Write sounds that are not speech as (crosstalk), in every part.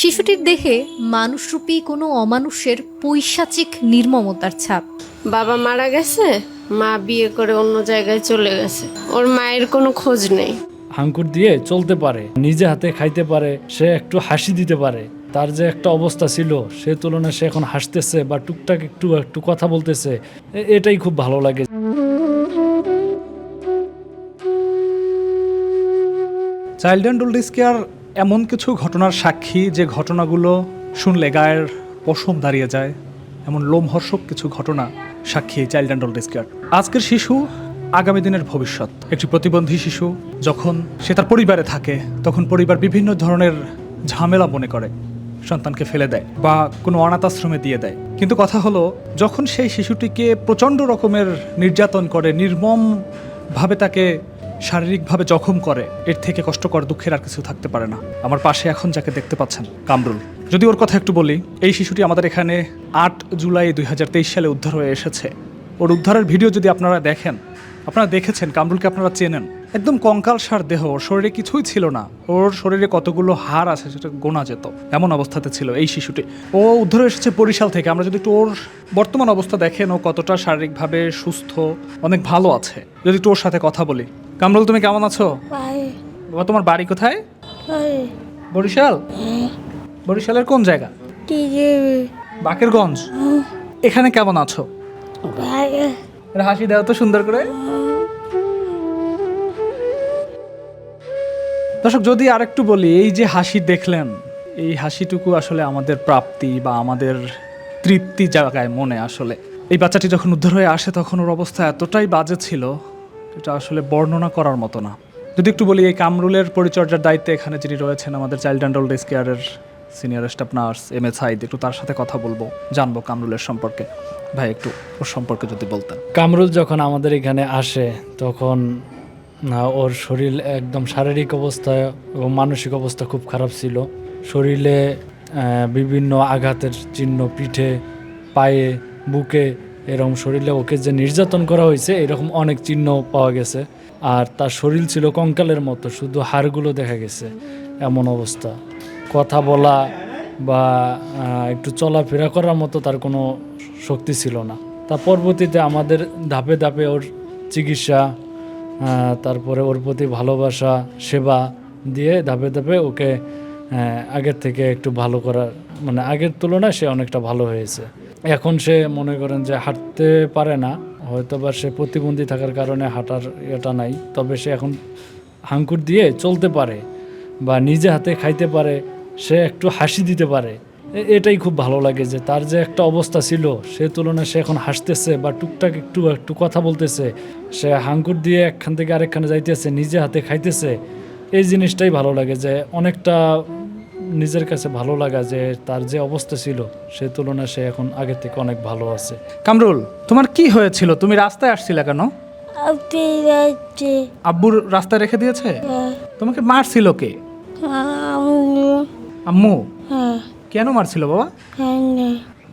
শিশুটির দেহে মানুষরূপী কোনো অমানুষের পৈশাচিক নির্মমতার ছাপ। বাবা মারা গেছে মা বিয়ে করে অন্য জায়গায় চলে গেছে। ওর মায়ের কোনো খোঁজ নেই। হাঙ্কুর দিয়ে চলতে পারে নিজে হাতে খাইতে পারে সে একটু হাসি দিতে পারে। তার যে একটা অবস্থা ছিল সে তুলনায় সে এখন হাসতেছে বা টুকটাক একটু একটু কথা বলতেছে। এটাই খুব ভালো লাগে। Child and old age care এমন কিছু ঘটনার সাক্ষী যে ঘটনাগুলো শুনলে গায়ের পশম দাঁড়িয়ে যায়। এমন লোমহর্ষক কিছু ঘটনা সাক্ষী চাইল্ড অ্যান্ড ওল্ড এজ আজকের শিশু আগামী দিনের ভবিষ্যৎ। একটি প্রতিবন্ধী শিশু, যখন সে তার পরিবারে থাকে, তখন পরিবার বিভিন্ন ধরনের ঝামেলা মনে করে, সন্তানকে ফেলে দেয় বা কোনো অনাথ আশ্রমে দিয়ে দেয়। কিন্তু কথা হলো, যখন সেই শিশুটিকে প্রচণ্ড রকমের নির্যাতন করে, নির্মমভাবে তাকে শারীরিকভাবে জখম করে, এর থেকে কষ্টকর, দুঃখের আর কিছু থাকতে পারে না। আমার পাশে এখন যাকে দেখতে পাচ্ছেন, কামরুল। যদি ওর কথা একটু বলি, এই শিশুটি আমাদের এখানে আট জুলাই দু হাজার তেইশ সালে উদ্ধার হয়ে এসেছে। ওর উদ্ধারের ভিডিও যদি আপনারা দেখেন, আপনারা দেখেছেন, কামরুলকে আপনারা চেনেন। একদম কঙ্কাল সার দেহ, ওর শরীরে কিছুই ছিল না। ওর শরীরে কতগুলো হাড় আছে, সেটা গোনা যেত। এমন অবস্থাতে ছিল এই শিশুটি। ও উদ্ধার এসেছে বরিশাল থেকে। আমরা যদি একটু ওর বর্তমান অবস্থা দেখেন, ও কতটা শারীরিকভাবে সুস্থ, অনেক ভালো আছে। যদি একটু ওর সাথে কথা বলি কামরুল তুমি কেমন আছো? বাবা তোমার বাড়ি কোথায়? বরিশাল? বরিশালের কোন জায়গা? বাকেরগঞ্জ? এখানে কেমন আছো? হাসি দাও তো সুন্দর করে। দর্শক যদি আরেকটু বলি এই যে হাসি দেখলেন এই হাসিটুকু আসলে আমাদের প্রাপ্তি বা আমাদের তৃপ্তি জায়গায় মনে আসলে। এই বাচ্চাটি যখন উদ্ধার হয়ে আসে তখন ওর অবস্থা এতটাই বাজে ছিল এটা আসলে বর্ণনা করার মতো না। যদি একটু বলি, এই কামরুলের পরিচর্যার দায়িত্বে এখানে যিনি রয়েছেন আমাদের চাইল্ড অ্যান্ড ওল্ড কেয়ারের senior staff nurse M S Haid একটু তার সাথে কথা বলব, জানব কামরুলের সম্পর্কে। ভাই, একটু ওর সম্পর্কে যদি বলতেন। কামরুল যখন আমাদের এখানে আসে, তখন ওর শরীর একদম শারীরিক অবস্থা এবং মানসিক অবস্থা খুব খারাপ ছিল। শরীরে বিভিন্ন আঘাতের চিহ্ন পিঠে, পায়ে, বুকে এরকম শরীরে ওকে যে নির্যাতন করা হয়েছে, এরকম অনেক চিহ্ন পাওয়া গেছে। আর তার শরীর ছিল কঙ্কালের মতো, শুধু হাড়গুলো দেখা গেছে, এমন অবস্থা। কথা বলা বা একটু চলাফেরা করার মতো তার কোনো শক্তি ছিল না। তার পরবর্তীতে আমাদের ধাপে ধাপে ওর চিকিৎসা তারপরে ওর প্রতি ভালোবাসা, সেবা দিয়ে ধাপে ধাপে ওকে আগের থেকে একটু ভালো করার মানে আগের তুলনায় সে অনেকটা ভালো হয়েছে। এখন সে মনে করেন যে হাঁটতে পারে না হয়তো বা সে প্রতিবন্ধী থাকার কারণে হাঁটার এটা নাই, তবে সে এখন হাঙ্কুর দিয়ে চলতে পারে বা নিজে হাতে খাইতে পারে, সে একটু হাসি দিতে পারে। এটাই খুব ভালো লাগে যে তার যে একটা অবস্থা ছিল, সে তুলনায় সে এখন হাসতেছে বা টুকটাক একটু একটু কথা বলতেছে, সে হাঙ্কুর দিয়ে একখান থেকে আরেকখানে যাইতেছে, নিজে হাতে খাইতেছে। এই জিনিসটাই ভালো লাগে যে অনেকটা নিজের কাছে ভালো লাগা যে তার যে অবস্থা ছিল সে তুলনায় সে এখন আগের থেকে অনেক ভালো আছে। কামরুল তোমার কি হয়েছিল? তুমি রাস্তায় আসছিলে কেন? আপনি আব্বুর রাস্তায় রেখে দিয়েছে? তোমাকে মারছিল কে? আমি আম্মু? হ্যাঁ। কেন মারছিল বাবা? হ্যাঁ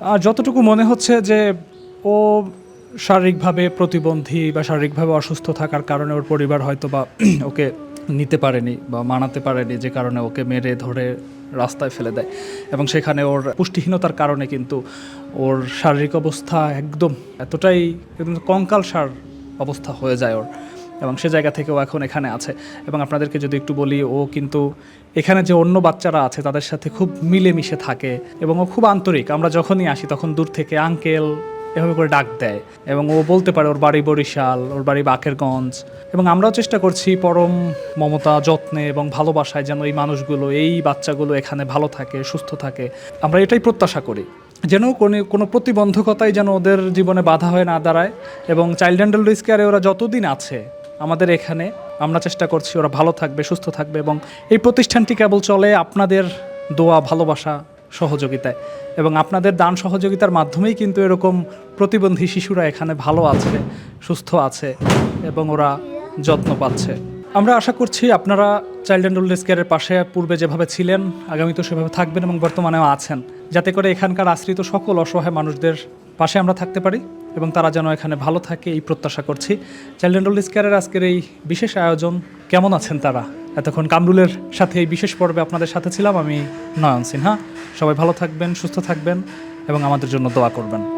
আর যতটুকু মনে হচ্ছে যে ও শারীরিকভাবে প্রতিবন্ধী বা শারীরিকভাবে অসুস্থ থাকার কারণে ওর পরিবার হয়তো বা (clears throat) ওকে নিতে পারেনি বা মানাতে পারেনি যে কারণে ওকে মেরে ধরে রাস্তায় ফেলে দেয়। এবং সেখানে ওর পুষ্টিহীনতার কারণে কিন্তু ওর শারীরিক অবস্থা একদম এতটাই কঙ্কাল সার অবস্থা হয়ে যায় ওর। এবং সে জায়গা থেকে ও এখন এখানে আছে। এবং আপনাদেরকে যদি একটু বলি, ও কিন্তু এখানে যে অন্য বাচ্চারা আছে, তাদের সাথে খুব মিলেমিশে থাকে এবং ও খুব আন্তরিক। আমরা যখনই আসি, তখন দূর থেকে আঙ্কেল এভাবে করে ডাক দেয় এবং ও বলতে পারে ওর বাড়ি বরিশাল, ওর বাড়ি বাকেরগঞ্জ এবং আমরাও চেষ্টা করছি পরম মমতা, যত্নে এবং ভালোবাসায় যেন এই মানুষগুলো, এই বাচ্চাগুলো এখানে ভালো থাকে, সুস্থ থাকে। আমরা এটাই প্রত্যাশা করি। যেন কোনো কোনো প্রতিবন্ধকতাই যেন ওদের জীবনে বাধা হয়ে না দাঁড়ায় এবং চাইল্ড অ্যান্ড ওল্ড কেয়ারে ওরা যতদিন আছে আমাদের এখানে, আমরা চেষ্টা করছি ওরা ভালো থাকবে, সুস্থ থাকবে এবং এই প্রতিষ্ঠানটি কেবল চলে আপনাদের দোয়া, ভালোবাসা সহযোগিতায়। এবং আপনাদের দান সহযোগিতার মাধ্যমেই কিন্তু এরকম প্রতিবন্ধী শিশুরা এখানে ভালো আছে, সুস্থ আছে এবং ওরা যত্ন পাচ্ছে। আমরা আশা করছি আপনারা চাইল্ড অ্যান্ড ওল্ড কেয়ারের পাশে পূর্বে যেভাবে ছিলেন আগামীতেও সেভাবে থাকবেন এবং বর্তমানেও আছেন। যাতে করে এখানকার আশ্রিত সকল অসহায় মানুষদের পাশে আমরা থাকতে পারি এবং তারা যেন এখানে ভালো থাকে এই প্রত্যাশা করছি। চাইল্ড অ্যান্ড ওল্ড কেয়ারের আজকের এই বিশেষ আয়োজন, কেমন আছেন তারা? এতক্ষণ কামরুলের সাথে এই বিশেষ পর্বে আপনাদের সাথে ছিলাম আমি নয়ন সিনহা। সবাই ভালো থাকবেন, সুস্থ থাকবেন এবং আমাদের জন্য দোয়া করবেন।